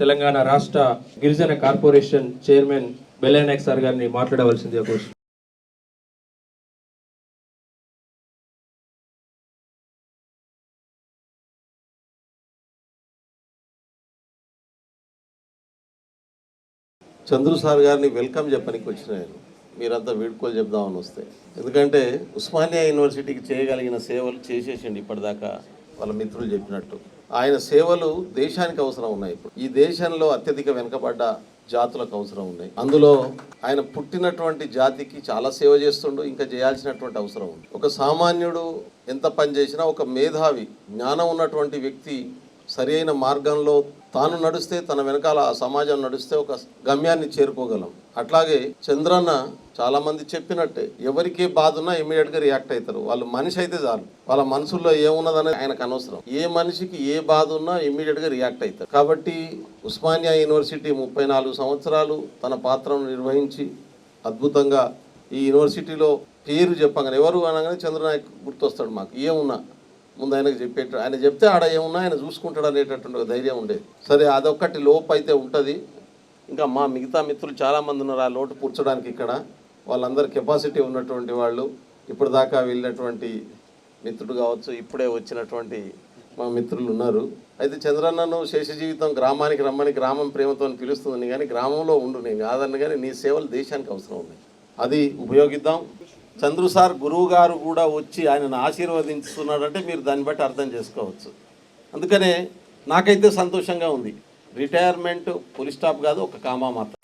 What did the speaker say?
తెలంగాణ రాష్ట్ర గిరిజన corporation chairman Bella Nayak sir గారిని మాట్లాడవలసింది ఒక చంద్రు సార్ గారిని వెల్కమ్ చెప్పడానికి వచ్చిన నేను. మీరంతా వీడుకోలు చెప్దామని వస్తే. ఎందుకంటే ఉస్మానియా యూనివర్సిటీకి చేయగలిగిన సేవలు చేసేసిండి ఇప్పటిదాకా వాళ్ళ మిత్రులు చెప్పినట్టు. ఆయన సేవలు దేశానికి అవసరం ఉన్నాయి ఇప్పుడు. ఈ దేశంలో అత్యధిక వెనుకబడ్డ జాతులకు అవసరం ఉన్నాయి. అందులో ఆయన పుట్టినటువంటి జాతికి చాలా సేవ చేస్తుండు ఇంకా చేయాల్సినటువంటి అవసరం ఉంది. ఒక సామాన్యుడు ఎంత పని చేసినా ఒక మేధావి జ్ఞానం ఉన్నటువంటి వ్యక్తి సరి అయిన మార్గంలో తాను నడిస్తే తన వెనకాల ఆ సమాజం నడిస్తే ఒక గమ్యాన్ని చేరుకోగలం. అట్లాగే చంద్రన్న చాలా మంది చెప్పినట్టే ఎవరికి బాధ ఉన్నా ఇమీడియట్గా రియాక్ట్ అవుతారు వాళ్ళు మనిషి అయితే చాలు. వాళ్ళ మనసులో ఏమున్నదనేది ఆయనకు అనవసరం. ఏ మనిషికి ఏ బాధ ఉన్నా ఇమీడియట్గా రియాక్ట్ అవుతారు కాబట్టి ఉస్మానియా యూనివర్సిటీ ముప్పై నాలుగు సంవత్సరాలు తన పాత్రను నిర్వహించి అద్భుతంగా ఈ యూనివర్సిటీలో పేరు చెప్పగానే ఎవరు అనగానే చంద్రనాయక్ గుర్తొస్తాడు మాకు. ఏమున్నా ముందు ఆయనకు చెప్పేట ఆయన చెప్తే ఆడ ఏమున్నా ఆయన చూసుకుంటాడు అనేటటువంటి ధైర్యం ఉండేది. సరే అదొక్కటి లోపు అయితే ఉంటుంది. ఇంకా మా మిగతా మిత్రులు చాలామంది ఉన్నారు ఆ లోటు పూడ్చడానికి ఇక్కడ. వాళ్ళందరి కెపాసిటీ ఉన్నటువంటి వాళ్ళు ఇప్పుడు దాకా వెళ్ళినటువంటి మిత్రుడు కావచ్చు ఇప్పుడే వచ్చినటువంటి మా మిత్రులు ఉన్నారు. అయితే చంద్రన్నను శేష జీవితం గ్రామానికి రమ్మని గ్రామం ప్రేమతో అని పిలుస్తుంది. కానీ గ్రామంలో ఉండు నేను కాదని కానీ నీ సేవలు దేశానికి అవసరం ఉన్నాయి. అది ఉపయోగిద్దాం. చంద్రు సార్ గురువు గారు కూడా వచ్చి ఆయనను ఆశీర్వదించుతున్నాడంటే మీరు దాన్ని బట్టి అర్థం చేసుకోవచ్చు. అందుకనే నాకైతే సంతోషంగా ఉంది. రిటైర్మెంట్ పులి స్టాప్ కాదు ఒక కామా మాత్రం